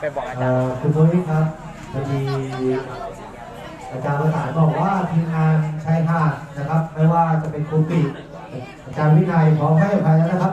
ไปบอกอาจารย์คุณนุ้ยครับจะมีอาจารย์ประสานบอกว่าทีมงานชายหาดนะครับ ไม่ว่าจะเป็นครูปีอาจารย์วินัยพร้อมให้อภัยแล้วนะครับ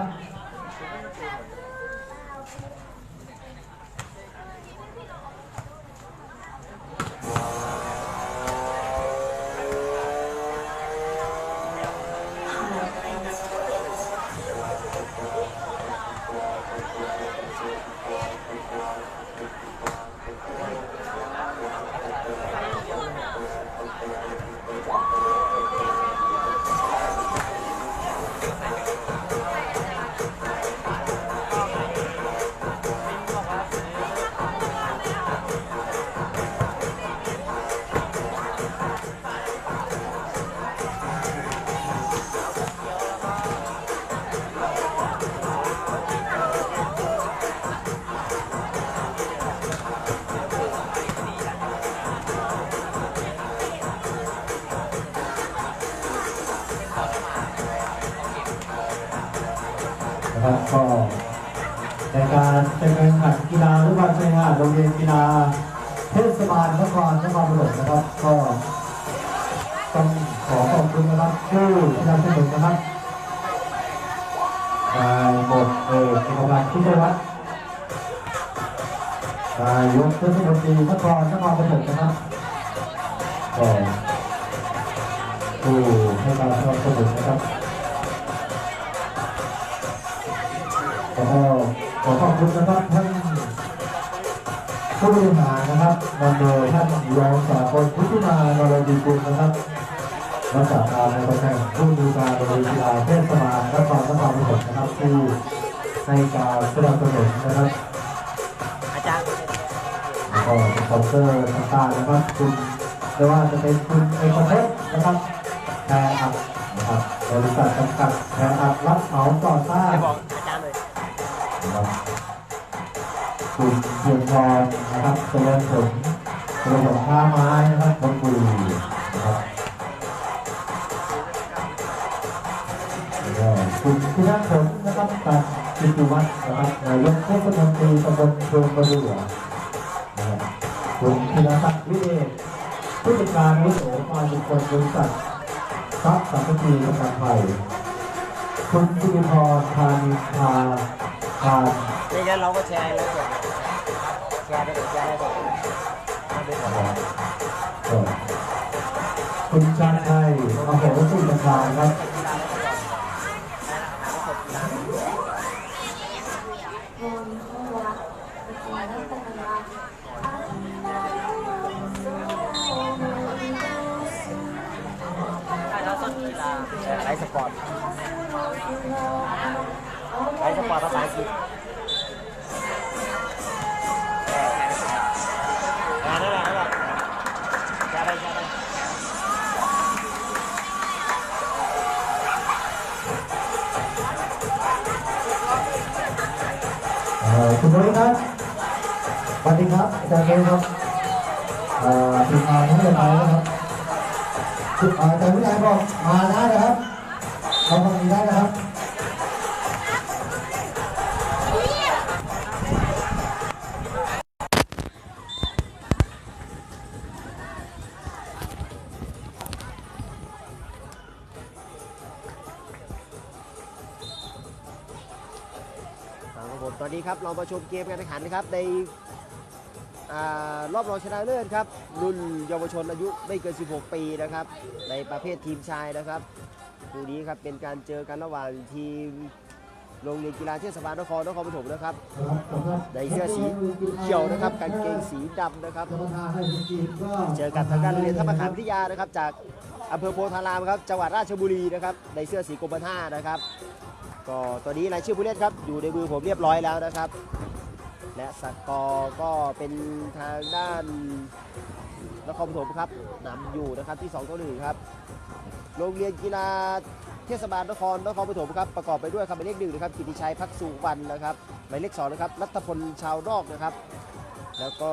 นายกเทศมนตรีนครนครปฐมนะครับก็ผู้ให้การสนับสนุนนะครับขอขอขอบคุณนะครับท่านผู้บริหารนะครับนำโดยท่านรองสากลพุทธิมานรดีกุลนะครับรักษาการในตำแหน่งผู้ดูการโรงเรียนกีฬาเทศบาลนครนครปฐมนะครับที่ให้การสนับสนุนนะครับ แล้วก็สปอนเซอร์ต่างๆนะครับคุณไม่ว่าจะเป็นคุณเอกพจน์นะครับแพรอัพนะครับบริษัทจำกัดแพรอัพรับเหมาก่อสร้างนะครับคุณเพียงพรนะครับเจริญผลเจริญผลท่าไม้นะครับบนบุรีนะครับแล้วก็คุณพิทักษ์ผลนะครับตัดกิติวัฒน์นะครับนายกเทศมนตรีตำบลเชิงประดู่ คุณพิรศักดิ์วิเดชผู้จัดการอาวุโสฝ่ายุคคลบริษัททรัพย์สัมปทีประกันภัยคุณสิริพรพานิพาพาไม่งั้นเราก็แชร์แล้วส่งแชร์ได้แชร์ได้ส่งมาดูก่อนคุณชาติชัยมโหสุนทรครับ ไลฟ์สปอร์ตไลฟ์สปอร์ตภาษาอังกฤษงานนั่นแหละนั่นแหละแชร์ได้แชร์ได้เอ่อคุณนุ้ยครับสวัสดีครับอาจารย์นุ้ยครับทีมงานทั้งหมดไปนะครับอาจารย์วินัยบอกมาได้นะครับ เราฟังนี้ได้นะครับครับผมตอนนี้ครับเรามาชมเกมการแข่งขันนะครับในอรอบรองชนะเลิศครับรุ่นเยาวชนอายุไม่เกิน 16 ปีนะครับ ในประเภททีมชายนะครับ คู่นี้ครับเป็นการเจอกันระหว่างทีมโรงเรียนกีฬาเทศบาลนครนครปฐมนะครับในเสื้อสีเขียวนะครับกางเกงสีดำนะครับ เจอกับทางด้านโรงเรียนท่ามะขามวิทยานะครับ จากอำเภอโพธารามครับจังหวัดราชบุรีนะครับในเสื้อสีกรมท่านะครับ ก็ตอนนี้รายชื่อผู้เล่นครับอยู่ในมือผมเรียบร้อยแล้วนะครับ และสกอร์ก็เป็นทางด้าน นครปฐมครับนำอยู่นะครับที่2ต่อ1ครับโรงเรียนกีฬาเทศบาลนครนครปฐมครับประกอบไปด้วยครับหมายเลขหนึ่งนะครับกิติชัยพักสุวรรณนะครับหมายเลขสองนะครับรัตพลชาวนอกนะครับ แล้วก็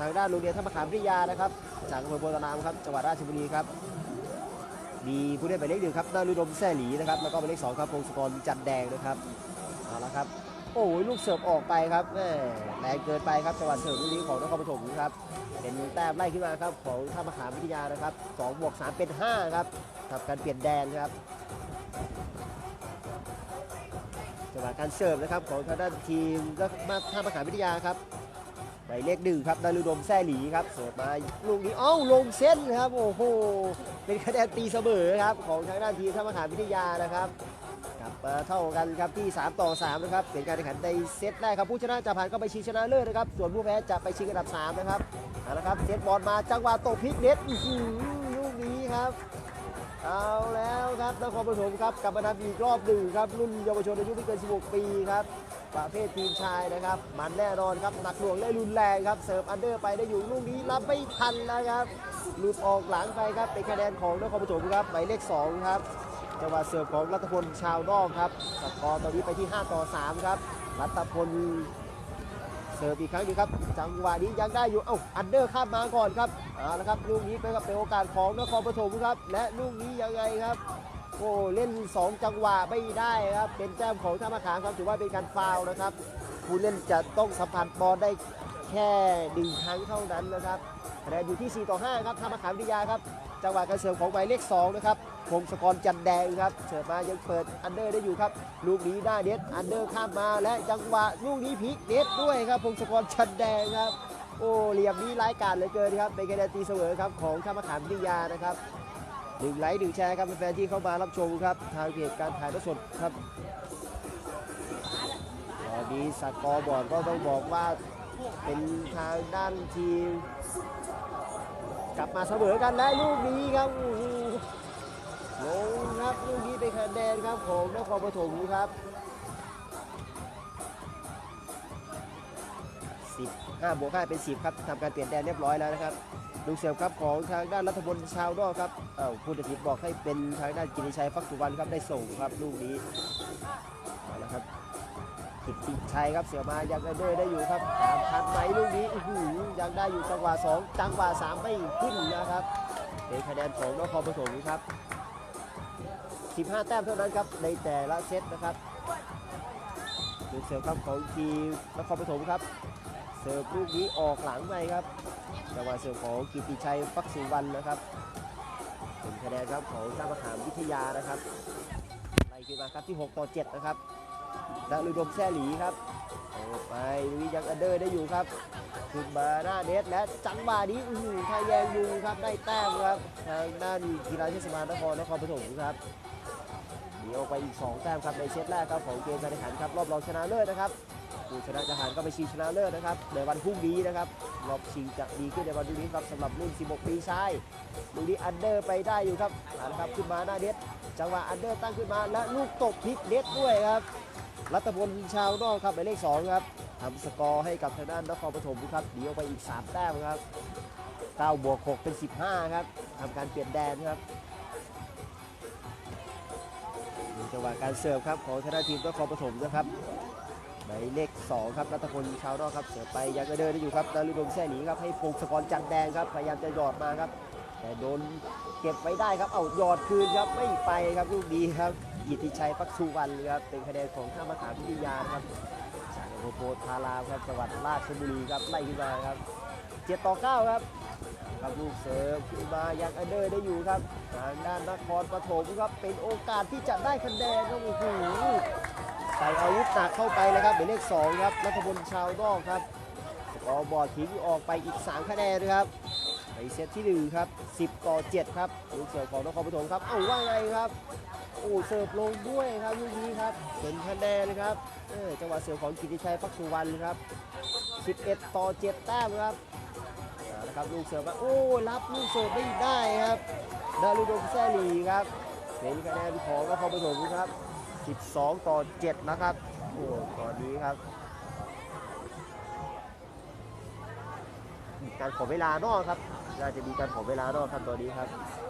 ทางด้านโรงเรียนท่ามขามวิทยานะครับจากอำเภอโพธารามครับจังหวัดราชบุรีครับมีผู้เล่นหมายเลขหนึ่งครับนารุดมแซ่หลีนะครับแล้วก็หมายเลขสองครับพงศกรจันแดงนะครับเอาละครับ โอ้ยลูกเสิร์ฟออกไปครับแม่แรงเกินไปครับจังหวะเสิร์ฟลูกนี้ของนครปฐมครับเป็นแต้มไล่ขึ้นมาครับของท่ามะขาวิทยานะครับ2บวก3เป็น 5 ครับทำการเปลี่ยนแดนครับจังหวะการเสิร์ฟนะครับของทางด้านทีมมาท่ามะขาวิทยาครับหมายเลขหนึ่งครับดารุดมแซ่หลีครับเสิร์ฟมาลูกนี้เอ้าลงเส้นครับโอ้โหเป็นคะแนนตีเสมอครับของทางด้านทีมท่ามะขาวิทยานะครับ มาเท่ากันครับที่ 3 ต่อ 3 นะครับเป็นการแข่งขันในเซตแรกครับผู้ชนะจะผ่านเข้าไปชิงชนะเลิศนะครับ ส่วนผู้แพ้จะไปชิงอันดับ 3 นะครับเอาละครับเซตบอลมาจังหวะตกพลิกเน็ตลูกนี้ครับ เอาแล้วครับนครปฐมครับกลับมาทำอีกรอบหนึ่งครับรุ่นเยาวชนอายุไม่เกิน 16 ปีครับประเภททีมชายนะครับ มันแน่นอนครับหนักหน่วงและรุนแรงครับเสิร์ฟอันเดอร์ไปได้อยู่ลูกนี้รับไม่ทันนะครับหลุดออกหลังไปครับเป็นคะแนนของนครปฐมครับหมายเลข2ครับ จังหวะเสิร์ฟของรัตพลชาวนอกครับสกอร์ตอนนี้ไปที่ 5 ต่อ 3 ครับ รัตพลเสิร์ฟอีกครั้งหนึงครับ จังหวะนี้ยังได้อยู่ เอ้า อันเดอร์ข้ามมาก่อนครับเอาละครับ ลูกนี้เป็นครับเป็นโอกาสของนครปฐมครับ และลูกนี้ยังไงครับ โอ้เล่น 2 จังหวะไม่ได้ครับ เป็นแต้มของท่ามะขามครับถือว่าเป็นการฟาวนะครับ ผู้เล่นจะต้องสัมผัสบอลได้แค่หนึ่งครั้งเท่านั้นนะครับคะแนนอยู่ที่ 4 ต่อ 5 ครับท่ามะขามวิทยาครับ จังหวะการเสิร์ฟของหมายเลข2นะครับ พงศกรจันแดงครับเสิร์ฟมายังเปิดอันเดอร์ได้อยู่ครับ ลูกนี้หน้าเน็ตอันเดอร์ข้ามมาและจังหวะลูกนี้พลิกเน็ตด้วยครับ พงศกรจันแดงครับ โอ้เหลี่ยมนี้ร้ายกาจเหลือเกินครับเป็นคะแนนตีเสมอครับของท่ามขามวิทยานะครับหนึ่งไลค์หนึ่งแชร์ครับแฟนที่เข้ามารับชมครับทางเพจการถ่ายทอดสดครับตอนนี้สกอร์บอร์ดก็ต้องบอกว่าเป็นทางด้านทีม กลับมาเสมอกันและลูกนี้ครับ ลงครับลูกนี้เป็นคะแนนครับของนครปฐมครับ15บวก5เป็น 10 ครับทำการเปลี่ยนแดนเรียบร้อยแล้วนะครับลูกเสิร์ฟครับของทางด้านรัฐพลชาวนอกครับอ้าผู้ตัดสินบอกให้เป็นทางด้านกิติชัยฟักสุวรรณครับได้ส่งครับลูกนี้เอาละครับกิติชัยครับเสือมายังได้ได้อยู่ครับตามทันไหมลูกนี้อื้อหือยังได้อยู่จังหวะ2จังหวะ3ไม่ขึ้นนะครับเป็นคะแนนของนครปฐมครับ 15 แต้มเท่านั้นครับในแต่ละเซตนะครับลูกเสิร์ฟครับของทีมนครปฐมครับ เสิร์ฟลูกนี้ออกหลังไปครับจังหวะเสิร์ฟของกิติชัยฟักสุวรรณนะครับเป็นคะแนนครับของท่ามะขามวิทยานะครับไล่ขึ้นมาครับที่ 6 ต่อ 7 นะครับดารุดมแซ่หลีครับโอ้ไปลุยยังอันเดอร์ได้อยู่ครับขึ้นมาหน้าเน็ตและจังหวะนี้อือทาแยงยูครับได้แต้มครับทางด้านกีฬาเทศบาลนครนครปฐมครับ นีออกไปอีก 2 แต้มครับในเซตแรกครับของเกมการแข่งขันครับรอบรองชนะเลิศนะครับผู้ชนะจะผ่านก็ไปชิงชนะเลิศนะครับในวันพรุ่งนี้นะครับรอบชิงจะดีขึ้นในวันพรุ่งนี้ครับสำหรับรุ่น 16 ปีชายลูกนี้อันเดอร์ไปได้อยู่ครับเอาละครับขึ้นมาหน้าเน็ตจังหวะอันเดอร์ตั้งขึ้นมาและลูกตกพลิกเน็ตด้วยครับรัตพลชาวนอกครับหมายเลข2ครับทำสกอร์ให้กับทางด้านนครปฐมครับหนีออกไปอีก 3 แต้มครับ9บวก6เป็น 15 ครับทำการเปลี่ยนแดนครับ จังหวะการเสิร์ฟครับของทางด้าทีมนครปฐมนะครับหมายเลข2ครับรัตพลชาวนอกครับเสิร์ฟไปยังกระเดินได้อยู่ครับดารุดมแซ่หนีครับให้พงศกรจันแดงครับพยายามจะหยอดมาครับ แต่โดนเก็บไว้ได้ครับเอาหยอดคืนครับไม่ไปครับลูกดีครับอิทธิชัยปักสุวรรณครับเป็นคะแนนของท่ามะขามวิทยานครับจากอำเภอโพธารามครับจังหวัดราชบุรีครับไล่ขึ้นมาครับเจ็ดต่อเก้าครับ ครับลูกเสิร์ฟขึ้นมายังอันเดอร์ได้อยู่ครับทางด้านนครปฐมครับเป็นโอกาสที่จะได้คะแนนครับโอ้โหใส่อาวุธหนักเข้าไปเลยครับเป็นเลขสองครับนัทพลชาวนอกครับสกอบอร์ดทิ้งออกไปอีก 3 คะแนนนะครับในเซตที่หนึ่งครับ10 ต่อ 7 ครับลูกเสิร์ฟของนครปฐมครับเอ้าว่าไงครับโอ้เสิร์ฟลงด้วยครับลูกนี้ครับเป็นคะแนนเลยครับจังหวะเสิร์ฟของกิติชัยปักสุวรรณครับ11 ต่อ 7 แต้มครับ เอาละครับลูกเสิร์ฟมาโอ้รับลูกเสิร์ฟไม่ได้ครับดารุดมแซลีครับเป็นคะแนนของนครปฐมครับ 12 ต่อ 7 นะครับโอ้ตอนนี้ครับ การขอเวลานอกครับน่าจะมีการขอเวลานอกครับตอนนี้ครับ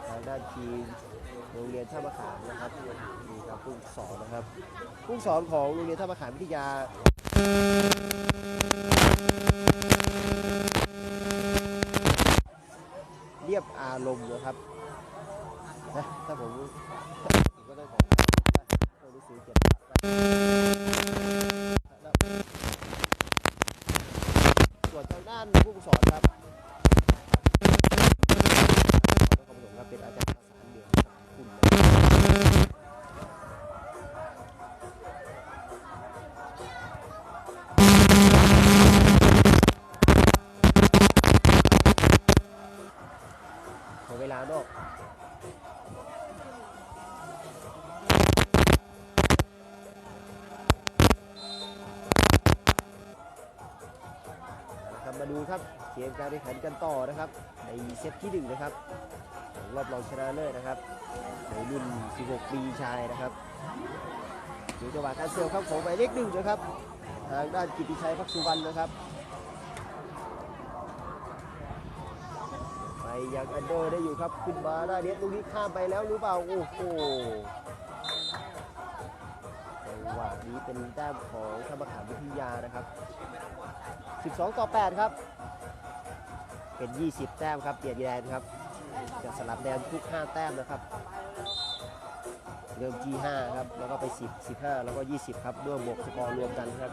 ทางด้านทีมโรงเรียนท่ามะขามนะครับนี่ครับผู้สอนนะครับผู้สอนของโรงเรียนท่ามะขามวิทยา ทียบอารมณ์นะครับนะถ้าผมก็ได้ของตัวรู้สึกเจ็บส่วนทางด้านผู้สอนครับ เกมการแข่งขันกันต่อนะครับ ในเซตที่หนึ่งนะครับของรอบรองชนะเลิศนะครับ ในรุ่น 16 ปีชายนะครับดูจังหวะการเสิร์ฟครับของหมายเลขหนึ่งนะครับ ทางด้านกิติชัยพักสุวรรณนะครับ ไปยังอันเดอร์ได้อยู่ครับขึ้นมาได้เน็ตลูกนี้ข้ามไปแล้วหรือเปล่า โอ้โหจังหวะนี้เป็นแต้มของธรรมขามวิทยานะครับ 12 ต่อ 8 ครับ เป็น 20 แต้มครับเปลี่ยนแดนครับ จะสลับแดนทุก 5 แต้มนะครับ เริ่มที่5ครับ แล้วก็ไป 10 15 แล้วก็ 20 ครับร่วมบวกสกอร์รวมกันครับ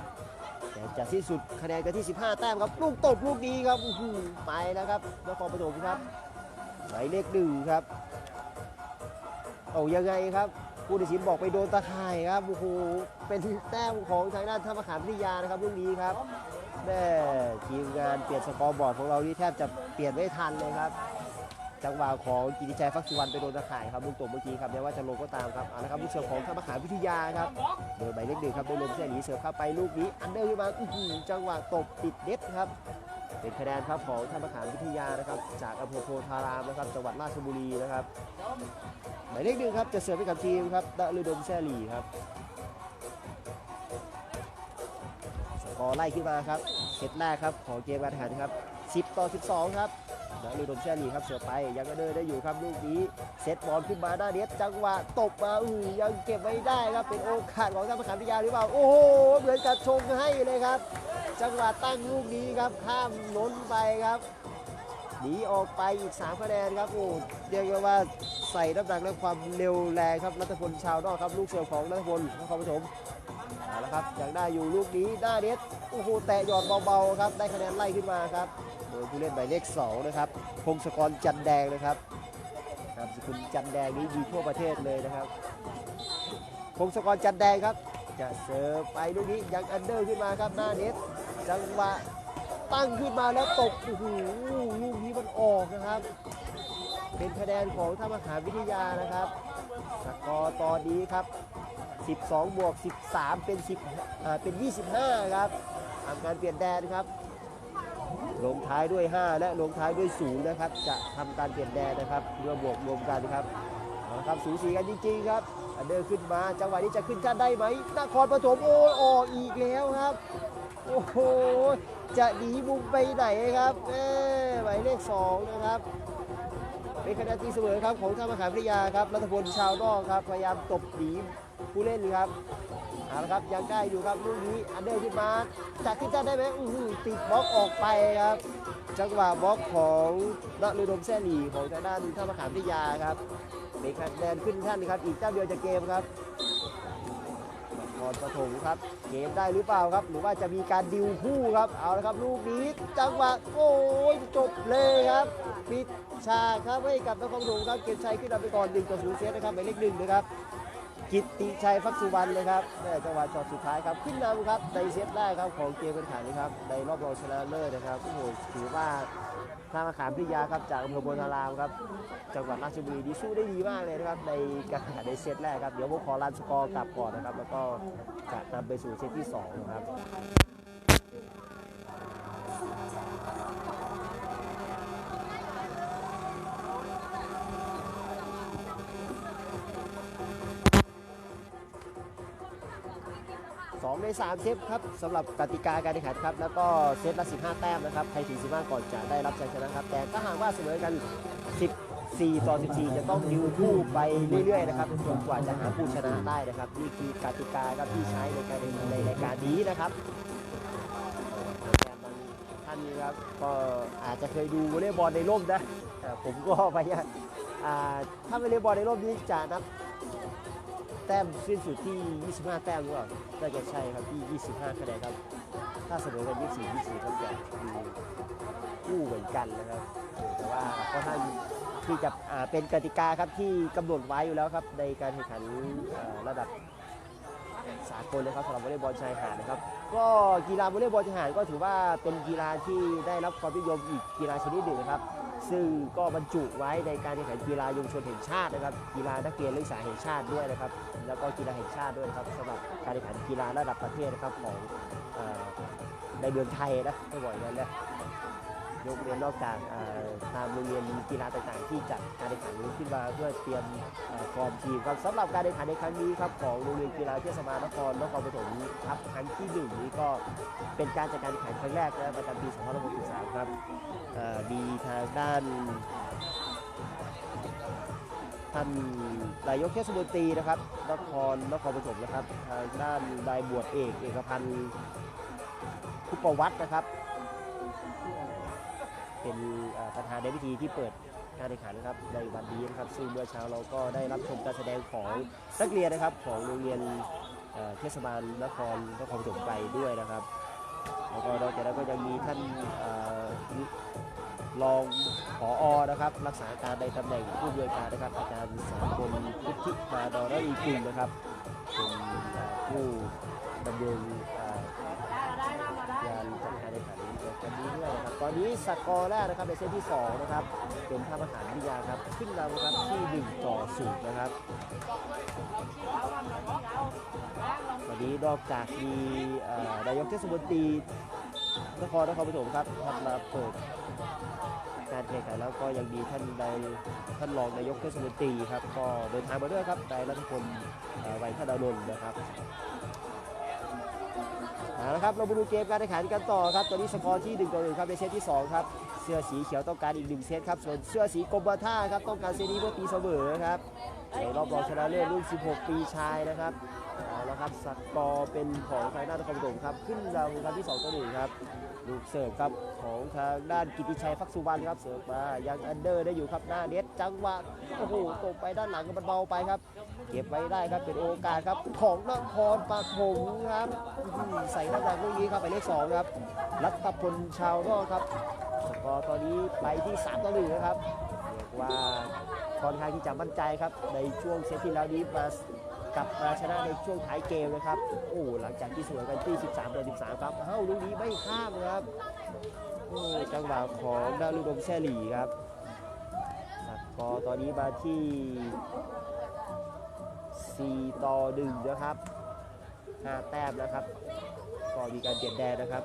แต่จะสิ้นสุดคะแนนกันที่ 15 แต้มครับ ลูกตบลูกนี้ครับอื้อหือไปแล้วครับนครปฐมครับหมายเลขหนึ่งครับเอายังไงครับผู้ตัดสินบอกไปโดนตะข่ายครับโอ้โหเป็นแต้มของทางด้านธรรมขามวิทยานะครับลูกนี้ครับ แม่ทีมงานเปลี่ยนสกอร์บอร์ดของเรานี่แทบจะเปลี่ยนไม่ทันเลยครับ จังหวะของกิติชัยฟักสุวรรณไปโดนตะข่ายครับลูกตบเมื่อกี้ครับแม้ว่าจะลงก็ตามครับเอาละครับลูกเสิร์ฟของธรรมขาวิทยาครับโดยใบเล็กหนึ่งครับได้ลมเส้นหนีเสิร์ฟเข้าไปลูกนี้อันเดอร์ขึ้นมาอื้อจังหวะตบติดเน็ตครับเป็นคะแนนครับของธรรมขาวิทยานะครับ จากอำเภอโพธารามนะครับจังหวัดราชบุรีนะครับหมายเลขหนึ่งครับจะเสิร์ฟให้กับทีมครับดะลือดมแซ่หลีครับ กอไล่ขึ้นมาครับเซตแรกครับของเกมการแข่งขันครับ10 ต่อ 12 ครับดะลือดมแซ่หลีครับเสิร์ฟไปยังก็เดินได้อยู่ครับลูกนี้เซตบอลขึ้นมาหน้าเน็ตจังหวะตบมาอือยังเก็บไว้ได้ครับเป็นโอกาสของธรรมขันวิยาหรือเปล่าโอ้โหเหมือนจะชงให้เลยครับ จังหวะตั้งลูกนี้ครับข้ามล้นไปครับหนีออกไปอีก3คะแนนครับโอ้เรียกได้ว่าใส่น้ำหนักและความเร็วแรงครับรัตพลชาวนอกครับลูกเสิร์ฟของรัตพลนครปฐม เอาละครับยังได้อยู่ลูกนี้หน้าเน็ตโอ้โหแตะหยอดเบาๆครับได้คะแนนไล่ขึ้นมาครับโดยผู้เล่นหมายเลขสองนะครับพงศกรจันแดงนะครับนามสกุลจันแดงนี้มีทั่วประเทศเลยนะครับพงศกรจันแดงครับจะเสิร์ฟไปลูกนี้ยังอันเดอร์ขึ้นมาครับหน้าเน็ตจังหวะตั้งขึ้นมาแล้วตกโอ้โหลูกนี้มันออกนะครับ เป็นคะแนนของท่ามหาวิทยานะครับสกอร์ตอนนี้ครับ 12 บวก 13 เป็น 10อ่าเป็น 25 ครับทำการเปลี่ยนแดนครับ ลงท้ายด้วย 5 และลงท้ายด้วย0นะครับ จะทำการเปลี่ยนแดนนะครับเมื่อบวกรวมกันครับเอาละครับสูสีกันจริงๆครับอันเดอร์ขึ้นมาจังหวะนี้จะขึ้นชั้นได้ไหมนครปฐมโอ้ยออกอีกแล้วครับ โอ้โห จะหนีมุมไปไหนครับเอ้หมายเลข2นะครับ เป็นคะแนนตีเสมอครับของธรรมขามพิทยาครับรัตพลชาวนอกครับ พยายามตบหนี ผู้เล่นครับเอาละครับยังได้อยู่ครับลูกนี้อันเดอร์ขึ้นมาจะขึ้นจะได้ไหมอื้อติดบล็อกออกไปครับ จังหวะบล็อกของนฤดมแซ่หลีของทางด้านท่ามะขามพิยาครับเป็นคะแนนขึ้นท่านครับอีกเจ้าเดียวจะเกมครับนครปฐมครับ เกมได้หรือเปล่าครับ หรือว่าจะมีการดิวคู่ครับ เอาละครับ ลูกนี้จังหวะโอ้ยจบเลยครับ ปิดฉากครับให้กับนครปฐมครับเก็บชัยขึ้นนำไปก่อน1ต่อ0เซตนะครับหมายเลขหนึ่งนะครับ กิตติชัยฟักสุวรรณนะครับในจังหวะช็อตสุดท้ายครับขึ้นนำครับในเซตแรกครับของเกมเป็นขันนะครับในรอบรองชนะเลิศนะครับโอ้โหถือว่าท่ามาขามพิยาครับจากอำเภอโพธารามครับจังหวัดราชบุรีดีสู้ได้ดีมากเลยนะครับในการแข่งในเซตแรกครับเดี๋ยวผมขอรันสกอร์กลับก่อนนะครับแล้วก็จะนำไปสู่เซตที่สองนะครับ สองในสามเซตครับสำหรับกติกาการแข่งขันครับ แล้วก็เซตละ 15 แต้มนะครับใครถึง15ก่อนจะได้รับชัยชนะครับ แต่ถ้าหากว่าเสมอกัน 14 ต่อ 14 จะต้องดิวคู่ไปเรื่อยๆนะครับจนกว่าจะหาผู้ชนะได้นะครับนี่คือกติกาครับที่ใช้ในการแข่งขันในรายการนี้นะครับแฟนบางท่านนะครับก็อาจจะเคยดูวอลเลย์บอลในร่มนะแต่ผมก็พยายามถ้าวอลเลย์บอลในร่มนี้จะนับ แต้มสิ้นสุดที่ 25 แต้มหรือเปล่าน่าจะใช่ครับที่ 25 คะแนนครับ ถ้าเสมอกัน 24 24ครับจะมีคู่เหมือนกันนะครับแต่ว่าก็ท่าที่จะอ่าเป็นกติกาครับที่กำหนดไว้อยู่แล้วครับ ในการแข่งขันระดับสากลเลยครับสำหรับวอลเลย์บอลชายหาดนะครับ ก็กีฬาวอลเลย์บอลชายหาดก็ถือว่าเป็นกีฬาที่ได้รับความนิยมอีกกีฬาชนิดหนึ่งนะครับ ซึ่งก็บรรจุไว้ในการแข่งขันกีฬายุวชนแห่งชาตินะครับ กีฬานักเรียนนักศึกษาแห่งชาติด้วยนะครับ แล้วก็กีฬาแห่งชาติด้วยนะครับสำหรับการแข่งขันกีฬาระดับประเทศนะครับของในเมืองไทยนะไม่บ่อยางนั้นนะ ยกเว้นนอกจากอ่าทางโรงเรียนกีฬาต่างๆ ที่จัดการแข่งขันขึ้นมาเพื่อเตรียมอ่าฟอร์มทีมครับสำหรับการแข่งขันในครั้งนี้ครับของโรงเรียนกีฬาเทศบาลนครนครปฐมครับครั้งที่หนึ่งนี้ก็เป็นการจัดการแข่งขันครั้งแรกนะประจำปี2563ครับมีทางด้านท่านนายกเทศมนตรีนะครับนครนครปฐมนะครับทางด้านนายบวชเอกเอกพันธ์คุปวัฒน์นะครับ เป็นประธานในพิธีที่เปิดการแข่งขันครับในวันนี้นะครับซึ่งเมื่อเช้าเราก็ได้รับชมการแสดงของนักเรียนนะครับของโรงเรียนเทศบาลนครนครปฐมไปด้วยนะครับแล้วก็นอกจากนั้นก็ยังมีท่านเอ่อรองผออนะครับรักษาการในตำแหน่งผู้บริการนะครับอาจารย์สากลพุทธิมาดอรอีกุลนะครับเป็นผู้ดำเนิน อนนี้สกอร์แรกนะครับในเซตที่ 2 นะครับ เป็นท่ามหารวิทยาครับ ขึ้นนำครับที่ 1 ต่อ0นะครับวันนี้นอกจากมีนายกเทศมนตรีนครนครปฐมครับท่านมาเปิดการแข่งขันแล้วก็ยังมีท่านใดท่านรองนายกเทศมนตรีครับ ก็เดินทางมาด้วยครับนายรัฐพลเอ่อไวยธนานนท์นะครับ ครับเรามาดูเกมการแข่งขันกันต่อครับตอนนี้สกอร์ที่1ต่อ1ครับในเซตที่ 2 ครับ เสื้อสีเขียวต้องการอีก 1 เซตครับ ส่วนเสื้อสีกรมท่าครับต้องการเซตนี้เพื่อตีเสมอครับในรอบรองชนะเลิศรุ่น 16 ปีชายนะครับเอาละครับสกอร์เป็นของทางด้านนครปฐมครับขึ้นนำครับที่2ต่อ1ครับลูกเสิร์ฟครับของทางด้านกิติชัยฟักสุวรรณครับเสิร์ฟมายังอันเดอร์ได้อยู่ครับหน้าเน็ตจังหวะโอ้โหตกไปด้านหลังก็มันเบาไปครับ เก็บไว้ได้ครับเป็นโอกาสครับของนครปฐมครับใส่หน้าจากลูกนี้ครับไปเลขสองครับรัตพลชาวนอกครับสกอร์ตอนนี้ไปที่3ต่อ1นะครับเรียกว่าค่อนข้างที่จะมั่นใจครับในช่วงเซตที่แล้วนี้มากลับมาชนะในช่วงท้ายเกมนะครับโอ้หลังจากที่สมอกันที่ 13ต่อ13 ครับเอ้าลูกนี้ไม่ข้ามครับโอ้จังหวะของดารุดมแซ่หลีครับสกอร์ตอนนี้มาที่ 4 ต่อ1นะครับ5แต้มนะครับก็มีการเปลี่ยนแดนนะครับ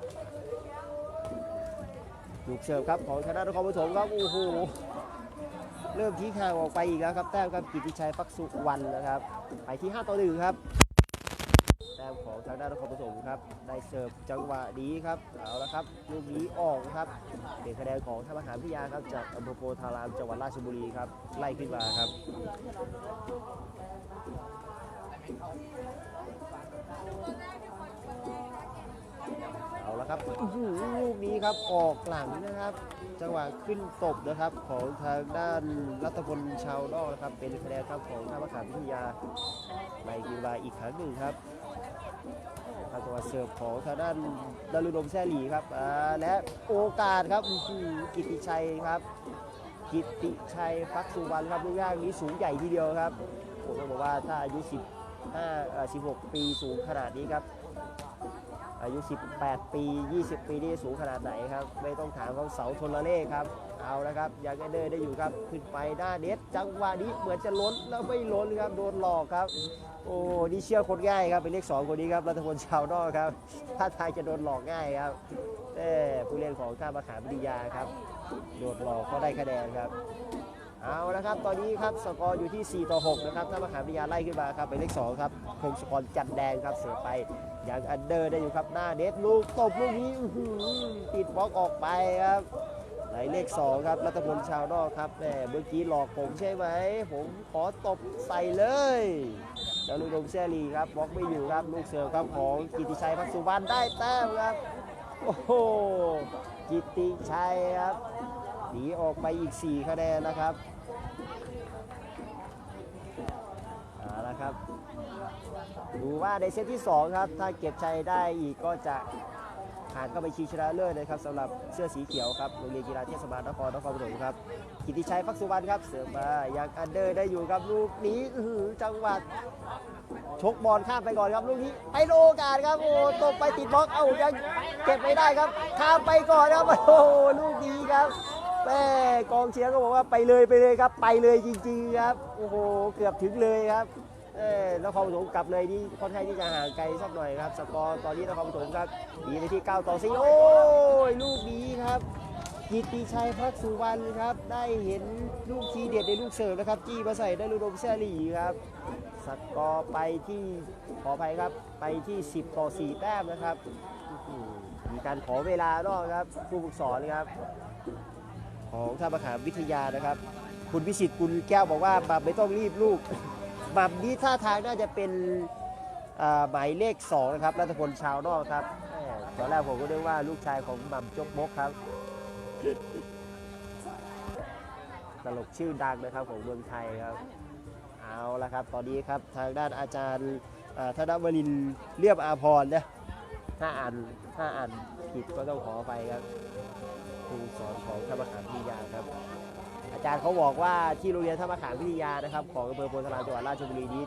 ลูกเสิร์ฟครับของชนะนครปฐมครับโอ้โหเริ่มทิ้งห่างออกไปอีกแล้วครับแต้มครับกิติชัยฟักสุวรรณนะครับ ไปที่ 5 ต่อ1ครับ แต้มของทางด้านนครปฐมครับได้เสิร์ฟจังหวะนี้ครับเอาละครับลูกนี้ออกครับเป็นคะแนนของท่ามหาพิทยาครับจากอำเภอโพธารามจังหวัดราชบุรีครับไล่ขึ้นมาครับ เอาละครับอื้อหือลูกนี้ครับออกหลังนะครับ จังหวะขึ้นตบนะครับ ของทางด้านรัตพลชาวนอกนะครับ เป็นคะแนนครับของท่ามะขามพิทยาไล่ขึ้นมาอีกครั้งหนึ่งครับทางจังหวะเสิร์ฟของทางด้านดารุดมแซ่หลีครับอ่าและโอกาสครับอื้อหือกิติชัยครับ กิติชัยฟักสุวรรณครับลูกย่างนี้สูงใหญ่ทีเดียวครับผมต้องบอกว่าถ้าอายุ 15เอ่อ16 ปีสูงขนาดนี้ครับ อายุ 18 ปี 20 ปีนี่สูงขนาดไหนครับ ไม่ต้องถามเขาเสาทนละเลขครับ เอาละครับยังไงเดินได้อยู่ครับ ขึ้นไปหน้าเน็ตจังหวะนี้เหมือนจะล้นแล้วไม่ล้นครับ โดนหลอกครับ โอ้นี่เชื่อคนง่ายครับ เป็นเลขสองคนนี้ครับรัตพลชาวนอกครับถ้าทายจะโดนหลอกง่ายครับแต่ผู้เล่นของท่ามาขามวิทยาครับ โดนหลอกก็ได้คะแนนครับ เอาละครับ ตอนนี้ครับสกอร์อยู่ที่ 4 ต่อ 6 นะครับ ถ้ามหาวิทยาไล่ขึ้นมาครับเป็นเลข 2 ครับพงศกรจันแดงครับ เสือไปยังอันเดอร์ได้อยู่ครับหน้าเน็ตลูกตบลูกนี้ติดบล็อกออกไปครับหมายเลข 2 ครับรัตพลชาวนอกครับแหมเมื่อกี้หลอกผมใช่ไหม ผมขอตบใส่เลยแล้วลูกดมแซลีครับบล็อกไม่อยู่ครับลูกเสือครับของกิติชัยพักสุวรรณได้แต้มครับ โอ้โหกิติชัยครับ นีออกไปอีก 4 คะแนนนะครับเอาละครับ ดูว่าในเซตที่ 2 ครับ ถ้าเก็บชัยได้อีกก็จะผ่านเข้าไปชิงชนะเลิศนะครับสำหรับเสื้อสีเขียวครับโรงเรียนกีฬาเทศบาลนครนครปฐมครับกิติชัยฟักสุวรรณครับ เสือมายังอันเดอร์ได้อยู่ครับลูกนี้หือจังหวัดชกบอลข้ามไปก่อนครับลูกนี้ไปโอกาสครับโอ้ตกไปติดบล็อกเอ้ายังเก็บไม่ได้ครับข้ามไปก่อนครับโอ้โหลูกนี้ครับ แม่กองเชียร์ก็บอกว่าไปเลยไปเลยครับ ไปเลยจริงๆครับ โอ้โห เกือบถึงเลยครับเออนครปฐมกลับเลยนี่ค่อนข้างที่จะห่างไกลสักหน่อยครับ สกอร์ตอนนี้นครปฐมครับดีไปที่ 9 ต่อ 4 โอ้ย ลูกนี้ครับกิติชัยพักสุวรรณครับ ได้เห็นลูกทีเด็ดในลูกเสิร์ฟนะครับ จี้มาใส่ได้ลูกดมแซลี่ครับ สกอร์ไปที่ขออภัยครับ ไปที่ 10 ต่อ 4 แต้มนะครับ มีการขอเวลานอกครับผู้ฝึกสอนครับ ของท่ามะขามวิทยานะครับ คุณพิสิทธิ์คุณแก้วบอกว่าบับไม่ต้องรีบลูกบับนี้ท่าทางน่าจะเป็นหมายเลข2นะครับรัตพลชาวนอกครับตอนแรกผมก็นึกว่าลูกชายของบัมจกมกครับ ตลกชื่อดังนะครับของเมืองไทยครับ เอาละครับ ตอนนี้ครับทางด้านอาจารย์ธนวรินเรียบอาพรนะถ้าอ่านถ้าอ่านผิดก็ต้องขออภัยครับ รูสอนของธรรมขามวิทยาครับ อาจารย์เขาบอกว่าที่โรงเรียนธรรมขามวิทยานะครับของอำเภอโพธิ์สลามจังหวัดราชบุรีนี้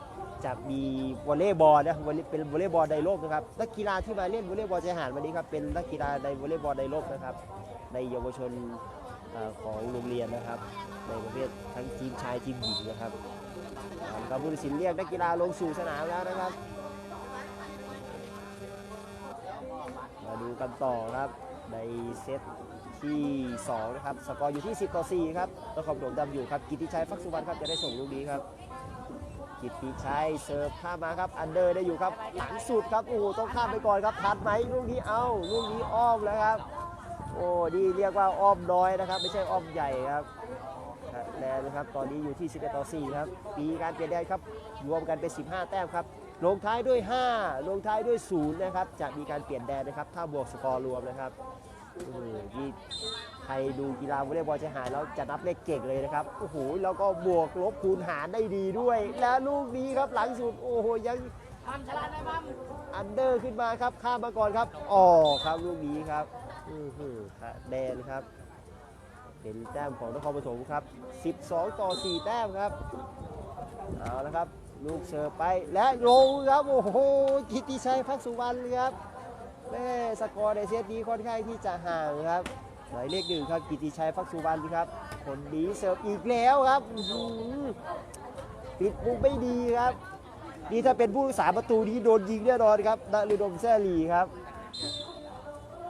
จะมีวอลเลย์บอลนะวอลเลย์เป็นวอลเลย์บอลไดโลกนะครับนักกีฬาที่มาเล่นวอลเลย์บอลชายหาดวันนี้ครับเป็นนักกีฬาในวอลเลย์บอลไดโลกนะครับ ในเยาวชนอของโรงเรียนนะครับ ในประเภททั้งทีมชายทีมหญิงนะครับกำผู้ตัดสินเรียกนักกีฬาลงสู่สนามแล้วนะครับ มาดูกันต่อครับในเซต ที่2นะครับสกอร์อยู่ที่ 10 ต่อ 4 ครับนครปฐมดำอยู่ครับกิติชัยฟักสุวรรณครับจะได้ส่งลูกนี้ครับ กิติชัยเสิร์ฟข้ามมาครับอันเดอร์ได้อยู่ครับหลังสุดครับโอ้โหต้องข้ามไปก่อนครับทันไหมลูกนี้เอาลูกนี้อ้อมแล้วครับ โอ้ดีเรียกว่าอ้อมน้อยนะครับ ไม่ใช่อ้อมใหญ่ครับแนนนะครับตอนนี้อยู่ที่ 11 ต่อ 4 ครับปีการเปลี่ยนแดนครับรวมกันเป็น 15 แต้มครับลงท้ายด้วย 5 ลงท้ายด้วย 0 นะครับ จะมีการเปลี่ยนแดนนะครับ ถ้าบวกสกอร์รวมนะครับ โอ้โหนี่ใครดูกีฬาวอลเลย์บอลชายหาดแล้วจะนับเลขเก่งเลยนะครับ โอ้โห แล้วก็บวกลบคูณหารได้ดีด้วย และลูกนี้ครับหลังสุด โอ้โห ยังอันเดอร์ขึ้นมาครับ ข้ามมาก่อนครับอ๋อครับลูกนี้ครับอือหือคะแนนครับ เป็นแต้มของนครปฐมครับ 12 ต่อ 4 แต้มครับ เอาละครับ ลูกเสิร์ฟไปและลงครับ โอ้โห กิติชัยพักสุวรรณครับ แม่สกอร์ในเซตนี้ค่อนข้างที่จะห่างครับหมายเลขหนึ่งครับกิติชัยพักสุวรรณครับคนนี้เสิร์ฟอีกแล้วครับปิดมุมไม่ดีครับ นี่ถ้าเป็นผู้รักษาประตูนี้โดนยิงแน่นอนครับนฤดมแซลีครับ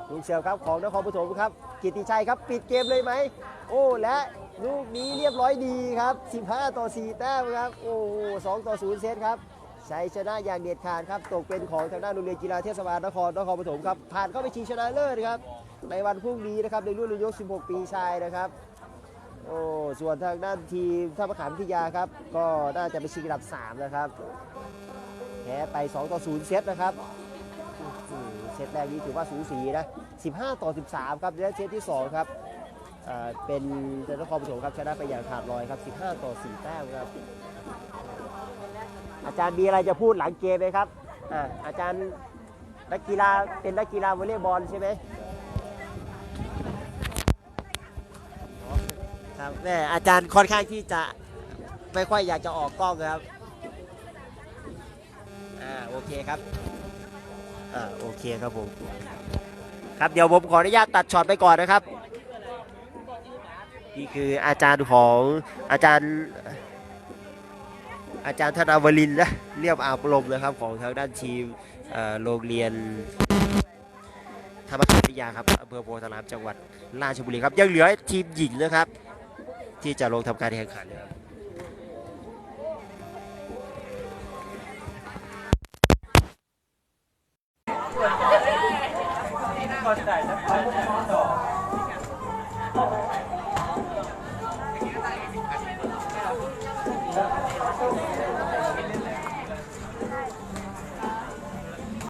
ลูกเสิร์ฟครับของนครปฐมครับ กิติชัยครับปิดเกมเลยไหม โอ้และลูกนี้เรียบร้อยดีครับ 15 ต่อ 4 แต้มครับ โอ้2ต่อ 0 เซตครับ ชัยชนะอย่างเด็ดขาดครับตกเป็นของทางด้านโรงเรียนกีฬาเทศบาลนครนครปฐมครับผ่านเข้าไปชิงชนะเลิศครับในวันพรุ่งนี้นะครับในรุ่นอายุ16 ปีชายนะครับโอ้ส่วนทางด้านทีมท่ามะขามวิทยาครับก็น่าจะไปชิงอันดับ 3 นะครับแพ้ไป 2 ต่อ 0 เซตนะครับเซตแรกนี้ถือว่าสูสีนะ 15 ต่อ 13 ครับและเซตที่ 2 ครับเป็นนครปฐมครับชนะไปอย่างขาดลอยครับ 15 ต่อ 4 แต้มครับ อาจารย์มีอะไรจะพูดหลังเกมไหมครับอ่าอาจารย์นักกีฬาเป็นนักกีฬาวอลเลย์บอลใช่ไหมครับแม่อาจารย์ค่อนข้างที่จะไม่ค่อยอยากจะออกกล้องครับอ่าโอเคครับอ่าโอเคครับผมครับเดี๋ยวผมขออนุญาตตัดช็อตไปก่อนนะครับนี่คืออาจารย์ของอาจารย์ อาจารย์ธนาวรินนะเรียบอาบรมนะครับของทางด้านทีมโรงเรียนธรรมศาสตร์วิทยาครับอำเภอโพธารามจังหวัดราชบุรีครับยังเหลือทีมหญิงนะครับ ที่จะลงทำการแข่งขันนะครับ